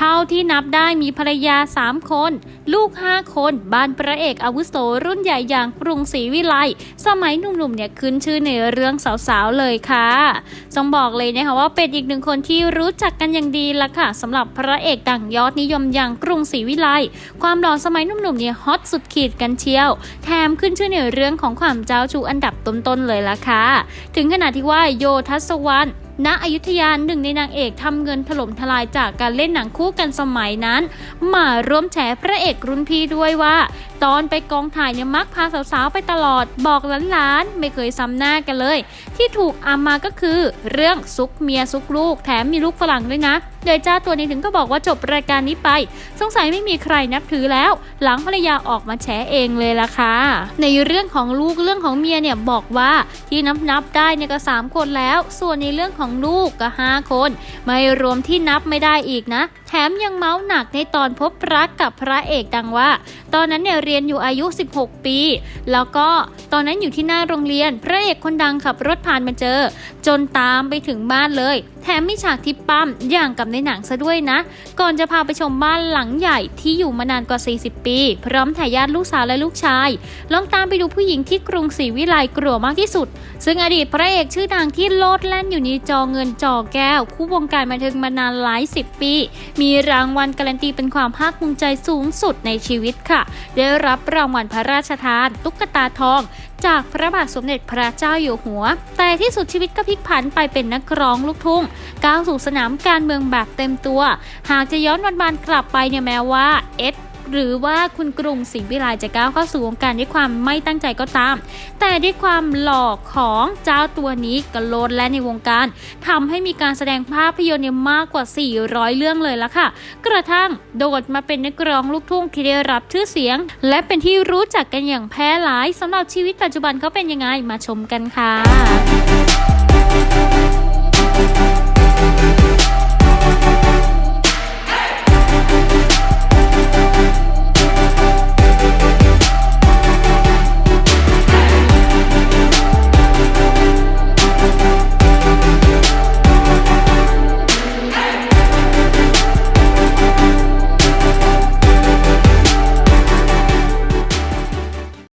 ท่าที่นับได้มีภรรยา 3 คน ลูก 5 คน บ้านพระเอกอาวุโสรุ่นใหญ่อย่างกรุงศรีวิไลสมัยหนุ่มๆเนี่ยขึ้นชื่อในเรื่องสาวๆเลยค่ะต้องบอกเลยนะคะว่าเป็นอีกหนึ่งคนที่รู้จักกันอย่างดีละค่ะสำหรับพระเอกดังยอดนิยมอย่างกรุงศรีวิไลความหล่อสมัยหนุ่มๆเนี่ยฮอตสุดขีดกันเชียว แถมขึ้นชื่อในเรื่องของความเจ้าชู้อันดับต้นๆเลยละค่ะถึงขนาดที่ว่าโยทัศวรรณ ณอยุธยาหนึ่งในนางเอกทำเงินถล่มทลายจากการเล่นหนังคู่กันสมัยนั้น มาร่วมแฉพระเอกรุ่นพี่ด้วยว่าตอนไปกองถ่ายเนี่ยมักพาสาวๆไปตลอด บอกหลานๆ ไม่เคยซ้ำหน้ากันเลย ที่ถูกอามาก็คือ เรื่องซุกเมียซุกลูก แถมมีลูกฝรั่งด้วยนะโดยเจ้าตัวนี้ถึงก็บอกว่าจบรายการนี้ไป สงสัยไม่มีใครนับถือแล้ว หลังภรรยาออกมาแฉเองเลยล่ะค่ะในเรื่องของลูกเรื่องของเมียเนี่ยบอกว่าที่นับนับได้เนี่ยก็สามคนแล้ว ส่วนในเรื่องของลูกก็ห้าคน ไม่รวมที่นับไม่ได้อีกนะ แถมยังเมาส์หนักในตอนพบรักกับพระเอกดังว่า ตอนนั้นเนี่ยเรียนอยู่อายุ 16 ปี แล้วก็ตอนนั้นอยู่ที่หน้าโรงเรียน พระเอกคนดังขับรถผ่านมาเจอ จนตามไปถึงบ้านเลยแถมมีฉากที่ปั้มอย่างกับในหนังซะด้วยนะ ก่อนจะพาไปชมบ้านหลังใหญ่ที่อยู่มานานกว่า 40 ปี พร้อมทายาทลูกสาวและลูกชาย ลองตามไปดูผู้หญิงที่กรุงศรีวิไลกลัวมากที่สุด ซึ่งอดีตพระเอกชื่อดังที่โลดแล่นอยู่ในจอเงินจอแก้ว คู่วงการบันเทิงมานานหลายสิบปี มีรางวัลการันตีเป็นความภาคภูมิใจสูงสุดในชีวิตค่ะ ได้รับรางวัลพระราชทาน ตุ๊กตาทอง จากพระบาทสมเด็จพระเจ้าอยู่หัว แต่ที่สุดชีวิตก็พลิกผันไปเป็นนักร้องลูกทุ่ง ก้าวสู่สนามการเมืองแบบเต็มตัว หากจะย้อนวันวานๆกลับไปเนี่ยแม้ว่าเอส หรือว่าคุณกรุงศรีวิไลจะก้าวเข้าสู่วงการด้วยความไม่ตั้งใจก็ตาม แต่ด้วยความหลอกของเจ้าตัวนี้กระโลดและในวงการทำให้มีการแสดงภาพยนตร์มากกว่า 400 เรื่องเลยละค่ะ กระทั่งโดดมาเป็นนักร้องลูกทุ่งที่ได้รับชื่อเสียง และเป็นที่รู้จักกันอย่างแพร่หลายสำหรับชีวิตปัจจุบันเขาเป็นยังไงมาชมกันค่ะ